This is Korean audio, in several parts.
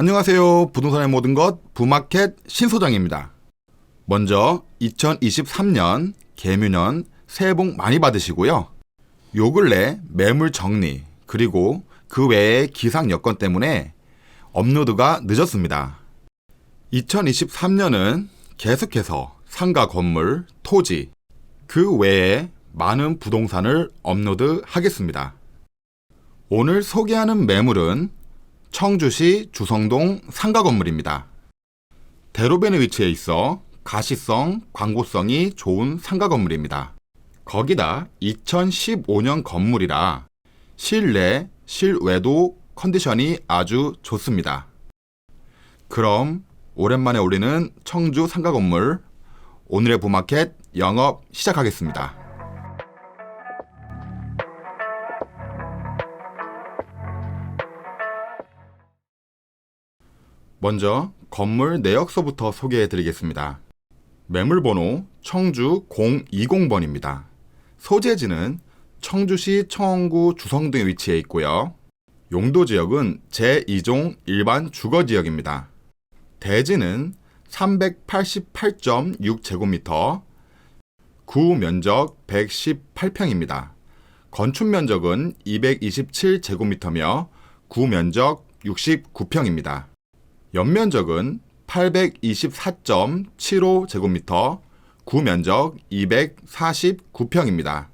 안녕하세요. 부동산의 모든 것 부마켓 신소장입니다. 먼저 2023년 개묘년 새해 복 많이 받으시고요. 요 근래 매물 정리 그리고 그 외의 기상 여건 때문에 업로드가 늦었습니다. 2023년은 계속해서 상가 건물, 토지 그 외에 많은 부동산을 업로드 하겠습니다. 오늘 소개하는 매물은 청주시 주성동 상가 건물입니다. 대로변에 위치해 있어 가시성, 광고성이 좋은 상가 건물입니다. 거기다 2015년 건물이라 실내, 실외도 컨디션이 아주 좋습니다. 그럼 오랜만에 올리는 청주 상가 건물 오늘의 부마켓 영업 시작하겠습니다. 먼저 건물 내역서부터 소개해 드리겠습니다. 매물번호 청주 020번입니다. 소재지는 청주시 청원구 주성동에 위치해 있고요. 용도 지역은 제2종 일반 주거 지역입니다. 대지는 388.6제곱미터, 구 면적 118평입니다. 건축 면적은 227제곱미터며 구 면적 69평입니다. 연면적은 824.75제곱미터, 구면적 249평입니다.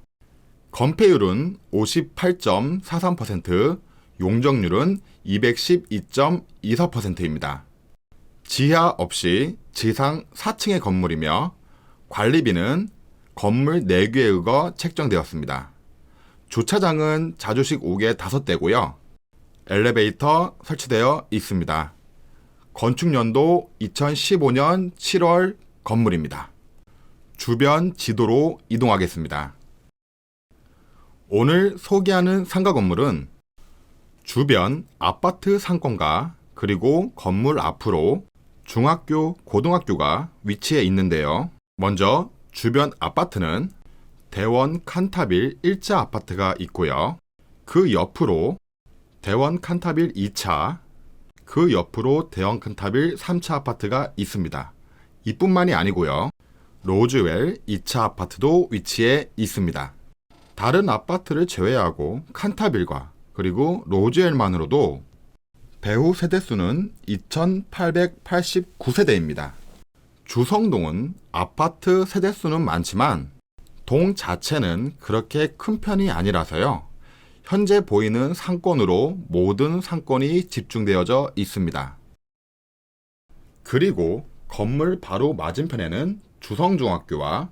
건폐율은 58.43%, 용적률은 212.24%입니다. 지하 없이 지상 4층의 건물이며 관리비는 건물 4개에 의거 책정되었습니다. 주차장은 자주식 5개 5대고요. 엘리베이터 설치되어 있습니다. 건축연도 2015년 7월 건물입니다. 주변 지도로 이동하겠습니다. 오늘 소개하는 상가 건물은 주변 아파트 상권과 그리고 건물 앞으로 중학교, 고등학교가 위치해 있는데요. 먼저 주변 아파트는 대원 칸타빌 1차 아파트가 있고요. 그 옆으로 대원 칸타빌 2차, 그 옆으로 대원 칸타빌 3차 아파트가 있습니다. 이뿐만이 아니고요. 로즈웰 2차 아파트도 위치해 있습니다. 다른 아파트를 제외하고 칸타빌과 그리고 로즈웰만으로도 배후 세대수는 2,889세대입니다. 주성동은 아파트 세대수는 많지만 동 자체는 그렇게 큰 편이 아니라서요. 현재 보이는 상권으로 모든 상권이 집중되어져 있습니다. 그리고 건물 바로 맞은편에는 주성중학교와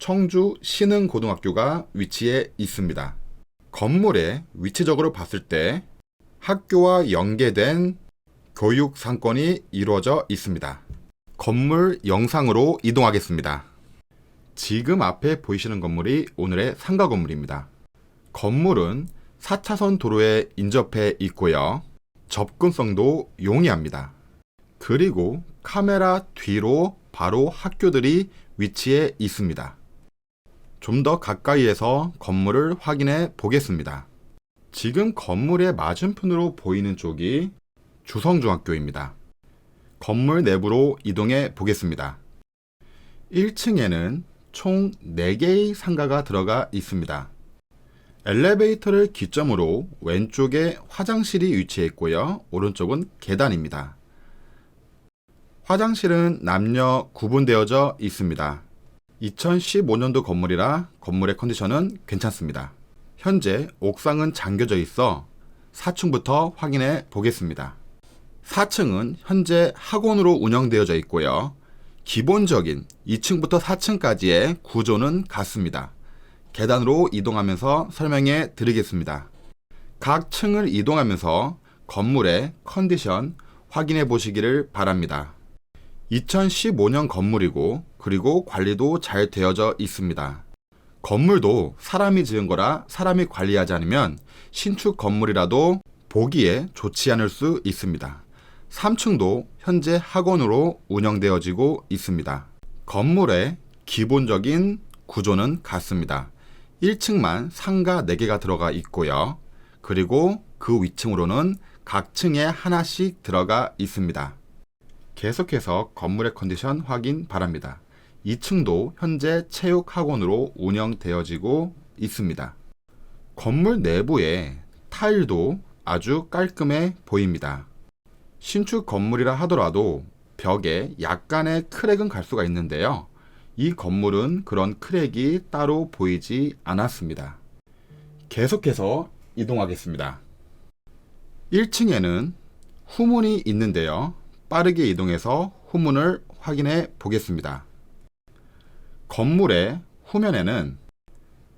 청주 신흥고등학교가 위치해 있습니다. 건물의 위치적으로 봤을 때 학교와 연계된 교육 상권이 이루어져 있습니다. 건물 영상으로 이동하겠습니다. 지금 앞에 보이시는 건물이 오늘의 상가 건물입니다. 건물은 4차선 도로에 인접해 있고요. 접근성도 용이합니다. 그리고 카메라 뒤로 바로 학교들이 위치해 있습니다. 좀 더 가까이에서 건물을 확인해 보겠습니다. 지금 건물의 맞은편으로 보이는 쪽이 주성중학교입니다. 건물 내부로 이동해 보겠습니다. 1층에는 총 4개의 상가가 들어가 있습니다. 엘리베이터를 기점으로 왼쪽에 화장실이 위치해 있고요. 오른쪽은 계단입니다. 화장실은 남녀 구분되어져 있습니다. 2015년도 건물이라 건물의 컨디션은 괜찮습니다. 현재 옥상은 잠겨져 있어 4층부터 확인해 보겠습니다. 4층은 현재 학원으로 운영되어져 있고요. 기본적인 2층부터 4층까지의 구조는 같습니다. 계단으로 이동하면서 설명해 드리겠습니다. 각 층을 이동하면서 건물의 컨디션 확인해 보시기를 바랍니다. 2015년 건물이고 그리고 관리도 잘 되어져 있습니다. 건물도 사람이 지은 거라 사람이 관리하지 않으면 신축 건물이라도 보기에 좋지 않을 수 있습니다. 3층도 현재 학원으로 운영되어지고 있습니다. 건물의 기본적인 구조는 같습니다. 1층만 상가 4개가 들어가 있고요. 그리고 그 위층으로는 각 층에 하나씩 들어가 있습니다. 계속해서 건물의 컨디션 확인 바랍니다. 2층도 현재 체육학원으로 운영되어지고 있습니다. 건물 내부에 타일도 아주 깔끔해 보입니다. 신축 건물이라 하더라도 벽에 약간의 크랙은 갈 수가 있는데요. 이 건물은 그런 크랙이 따로 보이지 않았습니다. 계속해서 이동하겠습니다. 1층에는 후문이 있는데요. 빠르게 이동해서 후문을 확인해 보겠습니다. 건물의 후면에는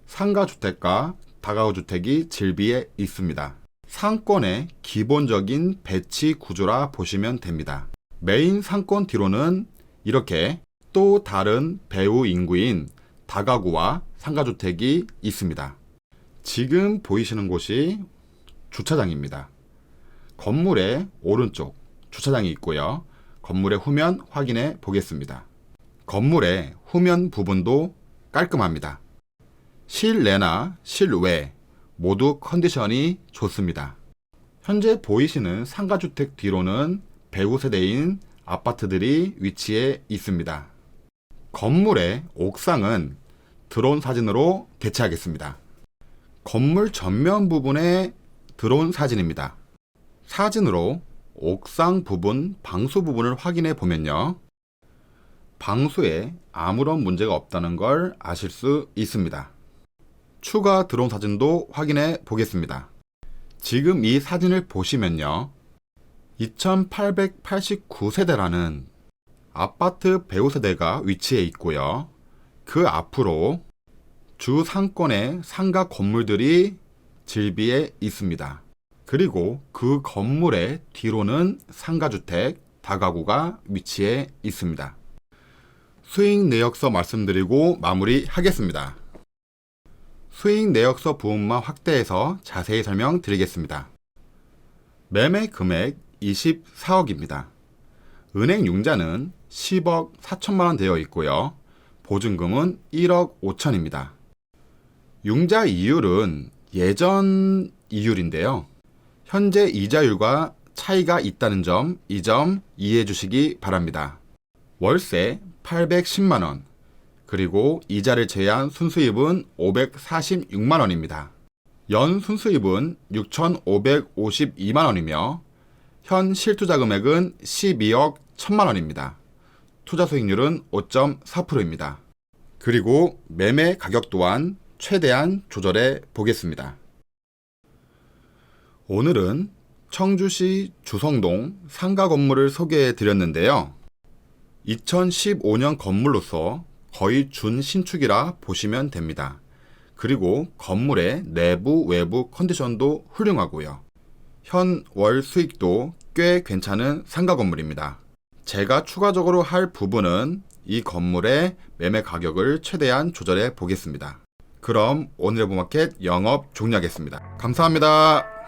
상가주택과 다가구주택이 질비해 있습니다. 상권의 기본적인 배치 구조라 보시면 됩니다. 메인 상권 뒤로는 이렇게 또 다른 배후 인구인 다가구와 상가주택이 있습니다. 지금 보이시는 곳이 주차장입니다. 건물의 오른쪽 주차장이 있고요. 건물의 후면 확인해 보겠습니다. 건물의 후면 부분도 깔끔합니다. 실내나 실외 모두 컨디션이 좋습니다. 현재 보이시는 상가주택 뒤로는 배후 세대인 아파트들이 위치해 있습니다. 건물의 옥상은 드론 사진으로 대체하겠습니다. 건물 전면 부분의 드론 사진입니다. 사진으로 옥상 부분, 방수 부분을 확인해 보면요. 방수에 아무런 문제가 없다는 걸 아실 수 있습니다. 추가 드론 사진도 확인해 보겠습니다. 지금 이 사진을 보시면요. 2889세대라는 아파트 배우 세대가 위치해 있고요. 그 앞으로 주 상권의 상가 건물들이 질비해 있습니다. 그리고 그 건물의 뒤로는 상가주택, 다가구가 위치해 있습니다. 수익 내역서 말씀드리고 마무리하겠습니다. 수익 내역서 부분만 확대해서 자세히 설명드리겠습니다. 매매 금액 24억입니다. 은행 융자는 10억 4천만 원 되어 있고요. 보증금은 1억 5천입니다. 융자 이율은 예전 이율인데요. 현재 이자율과 차이가 있다는 점, 이 점 이해해 주시기 바랍니다. 월세 810만 원, 그리고 이자를 제외한 순수입은 546만 원입니다. 연 순수입은 6,552만 원이며 현 실투자 금액은 12억 1천만 원입니다. 투자 수익률은 5.4%입니다. 그리고 매매 가격 또한 최대한 조절해 보겠습니다. 오늘은 청주시 주성동 상가 건물을 소개해 드렸는데요. 2015년 건물로서 거의 준신축이라 보시면 됩니다. 그리고 건물의 내부 외부 컨디션도 훌륭하고요. 현 월 수익도 꽤 괜찮은 상가 건물입니다. 제가 추가적으로 할 부분은 이 건물의 매매 가격을 최대한 조절해 보겠습니다. 그럼 오늘의 부마켓 영업 종료하겠습니다. 감사합니다.